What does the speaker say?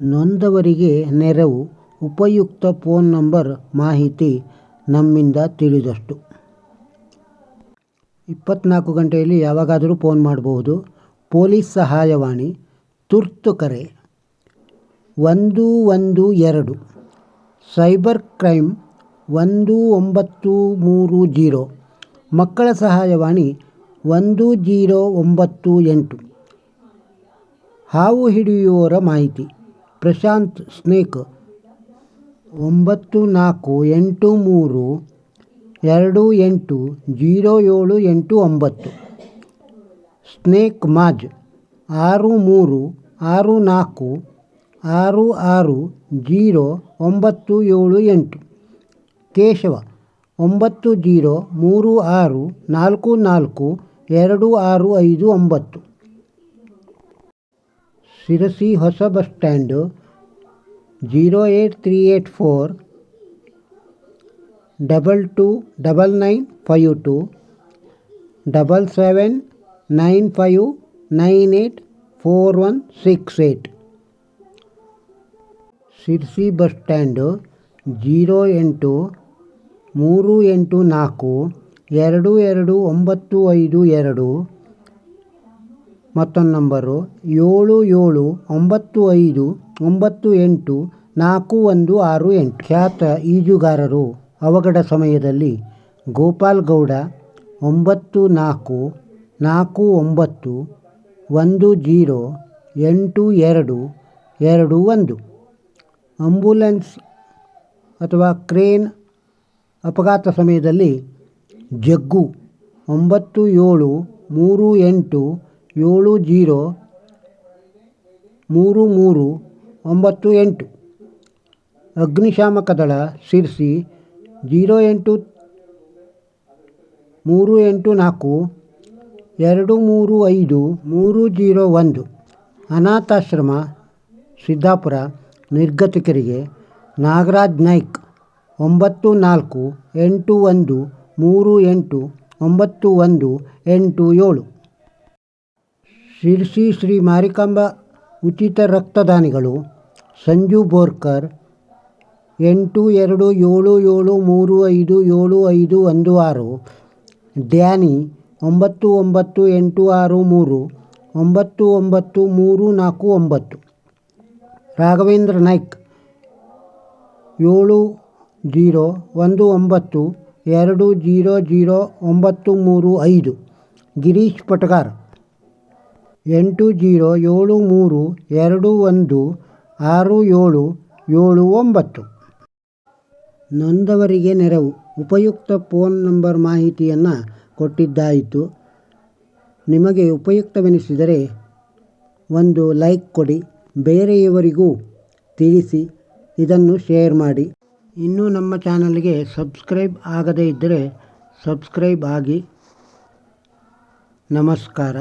ನೊಂದವರಿಗೆ ನೆರವು. ಉಪಯುಕ್ತ phone number ಮಾಹಿತಿ ನಮ್ಮಿಂದ ತಿಳಿದಷ್ಟು. ಇಪ್ಪತ್ನಾಲ್ಕು ಗಂಟೆಯಲ್ಲಿ ಯಾವಾಗಾದರೂ ಫೋನ್ ಮಾಡಬಹುದು. ಪೊಲೀಸ್ ಸಹಾಯವಾಣಿ, ತುರ್ತು ಕರೆ. ಒಂದು ಒಂದು ಎರಡು. ಸೈಬರ್ ಕ್ರೈಮ್ ಒಂದು ಒಂಬತ್ತು ಮೂರು ಜೀರೋ. ಮಕ್ಕಳ ಸಹಾಯವಾಣಿ, ಒಂದು ಜೀರೋ ಒಂಬತ್ತು ಎಂಟು. ಹಾವು ಹಿಡಿಯುವವರ ಮಾಹಿತಿ. ಪ್ರಶಾಂತ್ ಸ್ನೇಕ್ ಒಂಬತ್ತು ನಾಲ್ಕು ಎಂಟು ಮೂರು ಎರಡು ಎಂಟು ಜೀರೋ ಏಳು ಎಂಟು ಒಂಬತ್ತು. ಸ್ನೇಕ್ ಮಾಜ್ ಆರು ಮೂರು ಆರು ನಾಲ್ಕು ಆರು ಆರು ಜೀರೋ ಒಂಬತ್ತು ಏಳು ಎಂಟು. ಕೇಶವ ಒಂಬತ್ತು ಜೀರೋ ಮೂರು ಆರು ನಾಲ್ಕು ನಾಲ್ಕು ಎರಡು ಆರು ಐದು ಒಂಬತ್ತು. ಶಿರಸಿ ಹೊಸ bus stand zero eight three eight four double two double nine five two double seven nine five nine eight four one six eight. Sirsi bus stand zero ಎಂಟು ಮೂರು ಎಂಟು ನಾಲ್ಕು ಎರಡು ಎರಡು ಒಂಬತ್ತು ಐದು ಎರಡು ಮತ್ತೊಂದು ನಂಬರು. ಏಳು ಏಳು, ಒಂಬತ್ತು, ಐದು, ಒಂಬತ್ತು, ಎಂಟು, ನಾಲ್ಕು, ಒಂದು, ಆರು, ಎಂಟು. ಖ್ಯಾತ ಈಜುಗಾರರು ಅವಘಡ ಸಮಯದಲ್ಲಿ ಗೋಪಾಲ್ ಗೌಡ ಒಂಬತ್ತು, ನಾಲ್ಕು ನಾಲ್ಕು, ಒಂಬತ್ತು, ಒಂದು, ಜೀರೋ, ಎಂಟು, ಎರಡು ಎರಡು, ಒಂದು. ಅಂಬುಲೆನ್ಸ್ ಅಥವಾ ಕ್ರೇನ್ ಅಪಘಾತ ಸಮಯದಲ್ಲಿ ಜಗ್ಗು ಒಂಬತ್ತು, ಏಳು, ಮೂರು, ಎಂಟು ಏಳು, ಜೀರೋ, ಮೂರು ಮೂರು, ಒಂಬತ್ತು, ಎಂಟು. ಅಗ್ನಿಶಾಮಕ ದಳ ಶಿರ್ಸಿ ಜೀರೋ ಎಂಟು, ಮೂರು ಎಂಟು ನಾಲ್ಕು, ಎರಡು, ಮೂರು ಐದು, ಮೂರು, ಜೀರೋ ಒಂದು. ಅನಾಥಾಶ್ರಮ, ಸಿದ್ದಾಪುರ ನಿರ್ಗತಿಕರಿಗೆ ನಾಗರಾಜ್ ನಾಯ್ಕ್ ಒಂಬತ್ತು ನಾಲ್ಕು ಎಂಟು ಒಂದು ಮೂರು ಎಂಟು ಒಂಬತ್ತು ಒಂದು ಎಂಟು ಏಳು. ಶಿರ್ಸಿ ಶ್ರೀ ಮಾರಿಕಾಂಬ ಉಚಿತ ರಕ್ತದಾನಿಗಳು, ಸಂಜು ಬೋರ್ಕರ್, ಎಂಟು, ಎರಡು, ಏಳು ಏಳು, ಮೂರು, ಐದು, ಏಳು, ಐದು, ಒಂದು, ಆರು, ಡ್ಯಾನಿ, ಒಂಬತ್ತು ಒಂಬತ್ತು, ಎಂಟು, ಆರು, ಮೂರು, ಒಂಬತ್ತು ಒಂಬತ್ತು, ಮೂರು, ನಾಲ್ಕು, ಒಂಬತ್ತು. ರಾಘವೇಂದ್ರ ನಾಯ್ಕ್, ಏಳು, ಜೀರೋ, ಒಂದು, ಒಂಬತ್ತು, ಎರಡು, ಜೀರೋ ಜೀರೋ, ಒಂಬತ್ತು, ಮೂರು, ಐದು. ಗಿರೀಶ್ ಪಟಗಾರ್. ಎಂಟು ಜೀರೋ ಏಳು ಮೂರು ಎರಡು ಒಂದು ಆರು ಏಳು ಏಳು ಒಂಬತ್ತು. ನೊಂದವರಿಗೆ ನೆರವು. ಉಪಯುಕ್ತ ಫೋನ್ ನಂಬರ್ ಮಾಹಿತಿಯನ್ನು ಕೊಟ್ಟಿದ್ದಾಯಿತು. ನಿಮಗೆ ಉಪಯುಕ್ತವೆನಿಸಿದರೆ ಒಂದು ಲೈಕ್ ಕೊಡಿ. ಬೇರೆಯವರಿಗೂ ತಿಳಿಸಿ. ಇದನ್ನು ಶೇರ್ ಮಾಡಿ. ಇನ್ನೂ ನಮ್ಮ ಚಾನಲ್ಗೆ ಸಬ್ಸ್ಕ್ರೈಬ್ ಆಗದೇ ಇದ್ದರೆ ಸಬ್ಸ್ಕ್ರೈಬ್ ಆಗಿ. ನಮಸ್ಕಾರ.